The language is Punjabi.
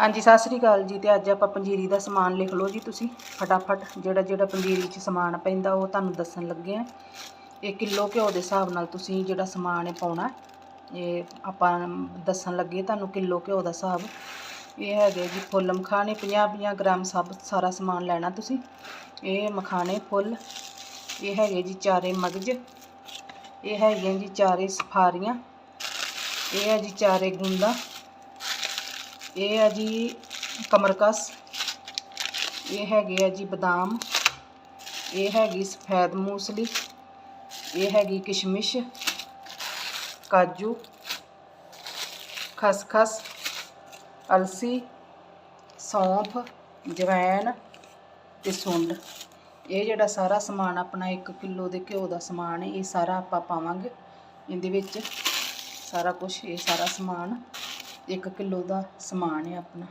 ਹਾਂਜੀ, ਸਤਿ ਸ੍ਰੀ ਅਕਾਲ ਜੀ, ਤੇ ਅੱਜ ਆਪਾਂ ਪੰਜੀਰੀ ਦਾ ਸਮਾਨ ਲਿਖ ਲਓ ਜੀ ਤੁਸੀਂ। ਫਟਾਫਟ ਜਿਹੜਾ ਜਿਹੜਾ ਪੰਜੀਰੀ 'ਚ ਸਮਾਨ ਪੈਂਦਾ, ਉਹ ਤੁਹਾਨੂੰ ਦੱਸਣ ਲੱਗੇ ਆ। ਇਹ ਕਿਲੋ ਘਿਓ ਦੇ ਹਿਸਾਬ ਨਾਲ ਤੁਸੀਂ ਜਿਹੜਾ ਸਮਾਨ ਹੈ ਪਾਉਣਾ, ਇਹ ਆਪਾਂ ਦੱਸਣ ਲੱਗੇ ਤੁਹਾਨੂੰ ਕਿਲੋ ਘਿਓ ਦਾ ਹਿਸਾਬ। ਇਹ ਹੈਗੇ ਜੀ ਫੁੱਲ ਮਖਾਣੇ 50 50 ਗ੍ਰਾਮ ਸਭ ਸਾਰਾ ਸਮਾਨ ਲੈਣਾ ਤੁਸੀਂ। ਇਹ ਮਖਾਣੇ ਫੁੱਲ, ਇਹ ਹੈਗੇ ਜੀ ਚਾਰੇ ਮਗਜ। ਇਹ ਹੈਗੀਆਂ ਜੀ ਚਾਰੇ ਸਫਾਰੀਆਂ। ਇਹ ਹੈ ਜੀ ਚਾਰੇ ਗੁੰਦਾ। ਇਹ ਹੈ ਜੀ ਕਮਰਕਸ ਇਹ ਹੈਗੇ ਆ ਜੀ ਬਦਾਮ। ਇਹ ਹੈਗੀ ਸਫੈਦ ਮੂਸਲੀ। ਇਹ ਹੈਗੀ ਕਿਸ਼ਮਿਸ਼। ਕਾਜੂ। ਖਸਖਸ। ਅਲਸੀ। ਸੌਂਫ। ਜਵੈਣ ਤੇ ਸੁੰਡ। ਇਹ ਜਿਹੜਾ ਸਾਰਾ ਸਮਾਨ ਆਪਣਾ 1 ਕਿਲੋ ਦੇ ਘਿਓ ਦਾ ਸਮਾਨ ਇਹ ਸਾਰਾ ਆਪਾਂ ਪਾਵਾਂਗੇ। ਇਹਦੇ ਵਿੱਚ ਸਾਰਾ ਕੁਝ ਇਹ ਸਾਰਾ ਸਮਾਨ। 1 ਕਿਲੋ ਦਾ ਸਮਾਨ ਹੈ ਆਪਣਾ।